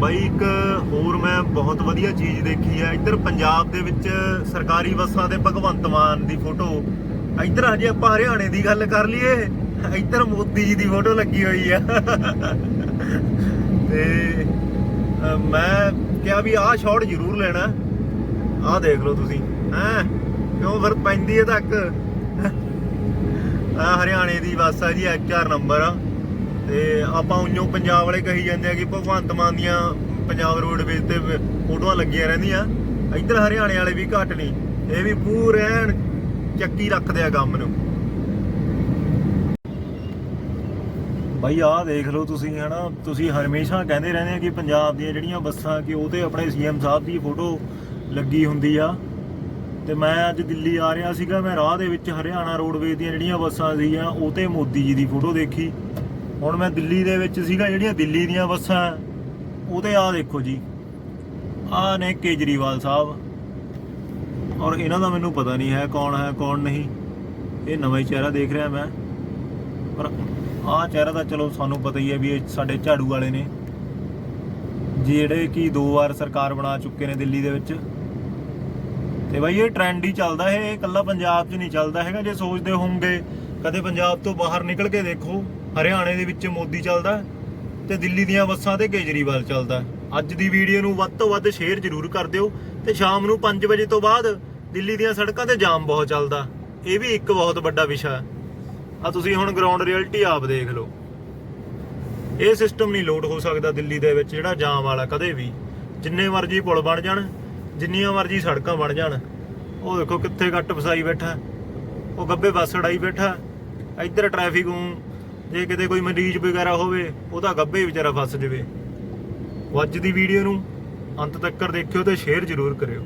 ਬਾਈ, ਇੱਕ ਹੋਰ ਮੈਂ ਬਹੁਤ ਵਧੀਆ ਚੀਜ਼ ਦੇਖੀ ਹੈ ਇੱਧਰ ਪੰਜਾਬ ਦੇ ਵਿੱਚ ਸਰਕਾਰੀ ਬੱਸਾਂ ਤੇ ਭਗਵੰਤ ਮਾਨ ਦੀ ਫੋਟੋ। ਇੱਧਰ ਹਜੇ ਆਪਾਂ ਹਰਿਆਣੇ ਦੀ ਗੱਲ ਕਰ ਲਈਏ, ਇੱਧਰ ਮੋਦੀ ਜੀ ਦੀ ਫੋਟੋ ਲੱਗੀ ਹੋਈ ਆ। ਤੇ ਮੈਂ ਕਿਹਾ ਵੀ ਆਹ ਸ਼ਾਟ ਜ਼ਰੂਰ ਲੈਣਾ। ਆਹ ਦੇਖ ਲਓ ਤੁਸੀਂ। ਹੈਂ? ਕਿਉਂ ਫਿਰ ਪੈਂਦੀ ਹੈ ਤੱਕ? ਹਰਿਆਣੇ ਦੀ ਬੱਸ ਆ ਜੀ ਐਚਆਰ ਨੰਬਰ ਆ। ਤੇ ਆਪਾਂ ਉਈਓ ਪੰਜਾਬ ਵਾਲੇ ਕਹੀ ਜਾਂਦੇ ਆ ਕਿ ਭਗਵੰਤ ਮਾਨ ਦੀਆਂ ਪੰਜਾਬ ਰੋਡਵੇਜ਼ ਤੇ ਫੋਟੋਆਂ ਲੱਗੀਆਂ ਰਹਿੰਦੀਆਂ। ਇੱਧਰ ਹਰਿਆਣੇ ਵਾਲੇ ਵੀ ਘੱਟ ਨਹੀਂ ਇਹ ਵੀ ਪੂਰੇ ਐਨ ਚੱਕੀ ਰੱਖਦੇ ਆ ਕੰਮ ਨੂੰ। ਭਾਈ ਆਹ ਦੇਖ ਲਓ ਤੁਸੀਂ, ਹਨਾ? ਤੁਸੀਂ ਹਮੇਸ਼ਾ ਕਹਿੰਦੇ ਰਹਿੰਦੇ ਆ ਕਿ ਪੰਜਾਬ ਦੀਆਂ ਜਿਹੜੀਆਂ ਬੱਸਾਂ, ਕਿ ਉਹ ਤੇ ਆਪਣੇ ਸੀਐਮ ਸਾਹਿਬ ਦੀ ਫੋਟੋ ਲੱਗੀ ਹੁੰਦੀ ਆ। ਤੇ ਮੈਂ ਅੱਜ ਦਿੱਲੀ ਆ ਰਿਹਾ ਸੀਗਾ, ਮੈਂ ਰਾਹ ਦੇ ਵਿੱਚ ਹਰਿਆਣਾ ਰੋਡਵੇਜ਼ ਦੀਆਂ ਜਿਹੜੀਆਂ ਬੱਸਾਂ ਸੀਗੀਆਂ, ਉਹ ਤੇ ਮੋਦੀ ਜੀ ਦੀ ਫੋਟੋ ਦੇਖੀ। ਹੁਣ ਮੈਂ ਦਿੱਲੀ ਦੇ ਵਿੱਚ ਸੀਗਾ, ਜਿਹੜੀਆਂ ਦਿੱਲੀ ਦੀਆਂ ਬੱਸਾਂ ਉਹਦੇ ਆ ਦੇਖੋ ਜੀ। ਆ ਨੇ ਕੇਜਰੀਵਾਲ ਸਾਹਿਬ। ਔਰ ਇਹਨਾਂ ਦਾ ਮੈਨੂੰ ਪਤਾ ਨਹੀਂ ਹੈ ਕੌਣ ਹੈ, ਕੌਣ ਨਹੀਂ। ਇਹ ਨਵਾਂ ਹੀ ਚਿਹਰਾ ਦੇਖ ਰਿਹਾ ਮੈਂ। ਪਰ ਆਹ ਚਿਹਰਾ ਤਾਂ ਚਲੋ ਸਾਨੂੰ ਪਤਾ ਹੀ ਹੈ ਵੀ ਇਹ ਸਾਡੇ ਝਾੜੂ ਵਾਲੇ ਨੇ। ਜਿਹੜੇ ਕਿ ਦੋ ਵਾਰ ਸਰਕਾਰ ਬਣਾ ਚੁੱਕੇ ਨੇ ਦਿੱਲੀ ਦੇ ਵਿੱਚ। ਤੇ ਬਾਈ, ਇਹ ਟ੍ਰੈਂਡ ਹੀ ਚੱਲਦਾ ਹੈ। ਇਹ ਇਕੱਲਾ ਪੰਜਾਬ 'ਚ ਨਹੀਂ ਚੱਲਦਾ ਹੈਗਾ। ਜੇ ਸੋਚਦੇ ਹੋਵੋਗੇ, ਕਦੇ ਪੰਜਾਬ ਤੋਂ ਬਾਹਰ ਨਿਕਲ ਕੇ ਦੇਖੋ। ਹਰਿਆਣੇ ਦੇ ਵਿੱਚ ਮੋਦੀ ਚੱਲਦਾ ਹੈ ਤੇ ਦਿੱਲੀ ਦੀਆਂ ਬੱਸਾਂ ਤੇ ਕੇਜਰੀਵਾਲ ਚੱਲਦਾ ਅੱਜ ਦੀ ਵੀਡੀਓ ਨੂੰ ਵੱਧ ਤੋਂ ਵੱਧ ਸ਼ੇਅਰ ਜ਼ਰੂਰ ਕਰ ਦਿਓ ਤੇ ਸ਼ਾਮ ਨੂੰ 5 ਵਜੇ ਤੋਂ ਬਾਅਦ ਦਿੱਲੀ ਦੀਆਂ ਸੜਕਾਂ ਤੇ ਜਾਮ ਬਹੁਤ ਚੱਲਦਾ ਇਹ ਵੀ ਇੱਕ ਬਹੁਤ ਵੱਡਾ ਵਿਸ਼ਾ ਆ ਤੁਸੀਂ ਹੁਣ ਗਰਾਊਂਡ ਰਿਐਲਿਟੀ ਆਪ ਦੇਖ ਲਓ। ਇਹ ਸਿਸਟਮ ਨਹੀਂ ਲੋਡ ਹੋ ਸਕਦਾ ਦਿੱਲੀ ਦੇ ਵਿੱਚ ਜਿਹੜਾ ਜਾਮ ਵਾਲਾ ਕਦੇ ਵੀ। ਜਿੰਨੇ ਮਰਜ਼ੀ ਪੁਲ ਬਣ ਜਾਣ, ਜਿੰਨੀਆਂ ਮਰਜ਼ੀ ਸੜਕਾਂ ਬਣ ਜਾਣ। ਉਹ ਦੇਖੋ ਕਿੱਥੇ ਗੱਟ ਫਸਾਈ ਬੈਠਾ ਉਹ ਗੱਬੇ ਬੱਸ ਅੜਾਈ ਬੈਠਾ ਇੱਧਰ ਟ੍ਰੈਫਿਕ ਨੂੰ ਜੇ ਕਿਤੇ ਕੋਈ ਮਰੀਜ਼ ਵਗੈਰਾ ਹੋਵੇ ਉਹਦਾ ਗੱਭੇ ਵਿਚਾਰਾ ਫਸ ਜਾਵੇ। ਅੱਜ ਦੀ ਵੀਡੀਓ ਨੂੰ, ਅੰਤ ਤੱਕ ਦੇਖਿਓ ਤੇ ਸ਼ੇਅਰ ਜ਼ਰੂਰ ਕਰਿਓ।